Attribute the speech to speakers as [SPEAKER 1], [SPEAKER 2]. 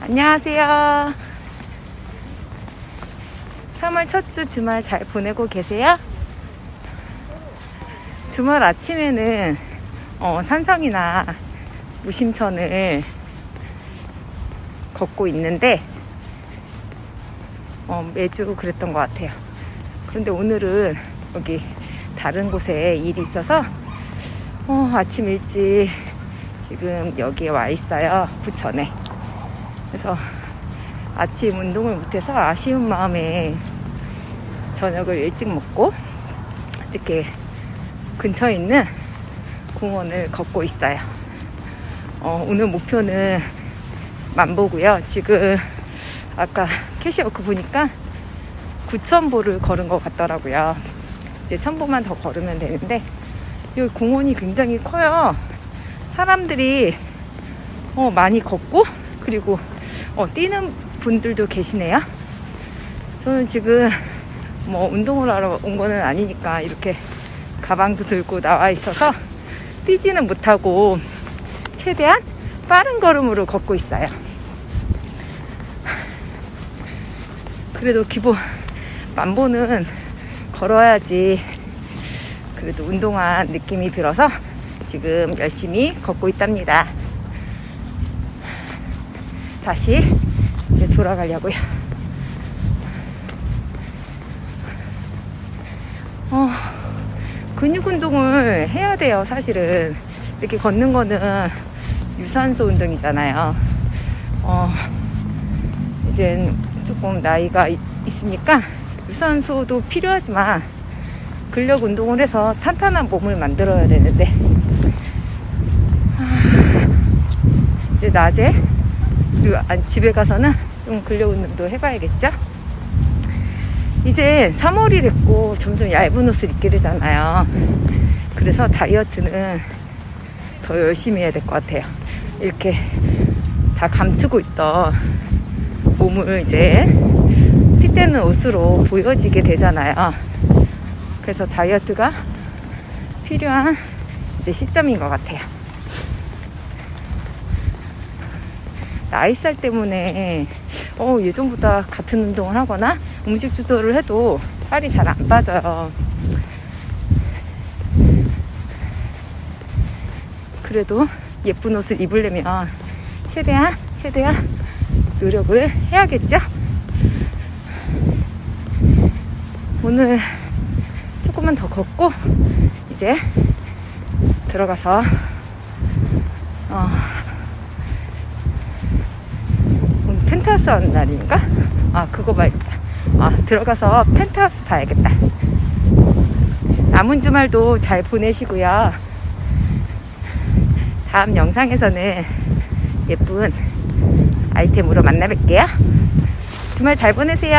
[SPEAKER 1] 안녕하세요. 3월 첫 주 주말 잘 보내고 계세요? 주말 아침에는 어, 산성이나 무심천을 걷고 있는데 어, 매주 그랬던 것 같아요. 그런데 오늘은 여기 다른 곳에 일이 있어서 어, 아침 일찍 지금 여기에 와 있어요. 부천에. 그래서 아침 운동을 못해서 아쉬운 마음에 저녁을 일찍 먹고 이렇게 근처에 있는 공원을 걷고 있어요. 어, 오늘 목표는 만보고요. 지금 아까 캐시워크 보니까 9,000보를 걸은 것 같더라고요. 이제 1,000보만 더 걸으면 되는데 여기 공원이 굉장히 커요. 사람들이 어, 많이 걷고 그리고 어, 뛰는 분들도 계시네요. 저는 지금 뭐 운동을 하러 온 거는 아니니까 이렇게 가방도 들고 나와 있어서 뛰지는 못하고 최대한 빠른 걸음으로 걷고 있어요. 그래도 기본 만보는 걸어야지 그래도 운동한 느낌이 들어서 지금 열심히 걷고 있답니다. 다시 이제 돌아가려고요. 어, 근육 운동을 해야 돼요, 사실은. 이렇게 걷는 거는 유산소 운동이잖아요. 어, 이젠 조금 나이가 있, 있으니까 유산소도 필요하지만 근력 운동을 해서 탄탄한 몸을 만들어야 되는데 아, 이제 낮에 그리고 안- 집에 가서는 좀 근력 운동도 해봐야겠죠? 이제 3월이 됐고 점점 얇은 옷을 입게 되잖아요. 그래서 다이어트는 더 열심히 해야 될 것 같아요. 이렇게 다 감추고 있던 몸을 이제 핏대는 옷으로 보여지게 되잖아요. 그래서 다이어트가 필요한 이제 시점인 것 같아요. 나이살 때문에 어, 예전보다 같은 운동을 하거나 음식 조절을 해도 살이 잘 안 빠져요. 그래도 예쁜 옷을 입으려면 최대한 최대한 노력을 해야겠죠? 오늘 조금만 더 걷고 이제 들어가서 어, 오늘 펜트하우스 하는 날인가? 아 그거 봐야겠다 아 들어가서 펜트하우스 봐야겠다. 남은 주말도 잘 보내시고요. 다음 영상에서는 예쁜 아이템으로 만나 뵐게요. 주말 잘 보내세요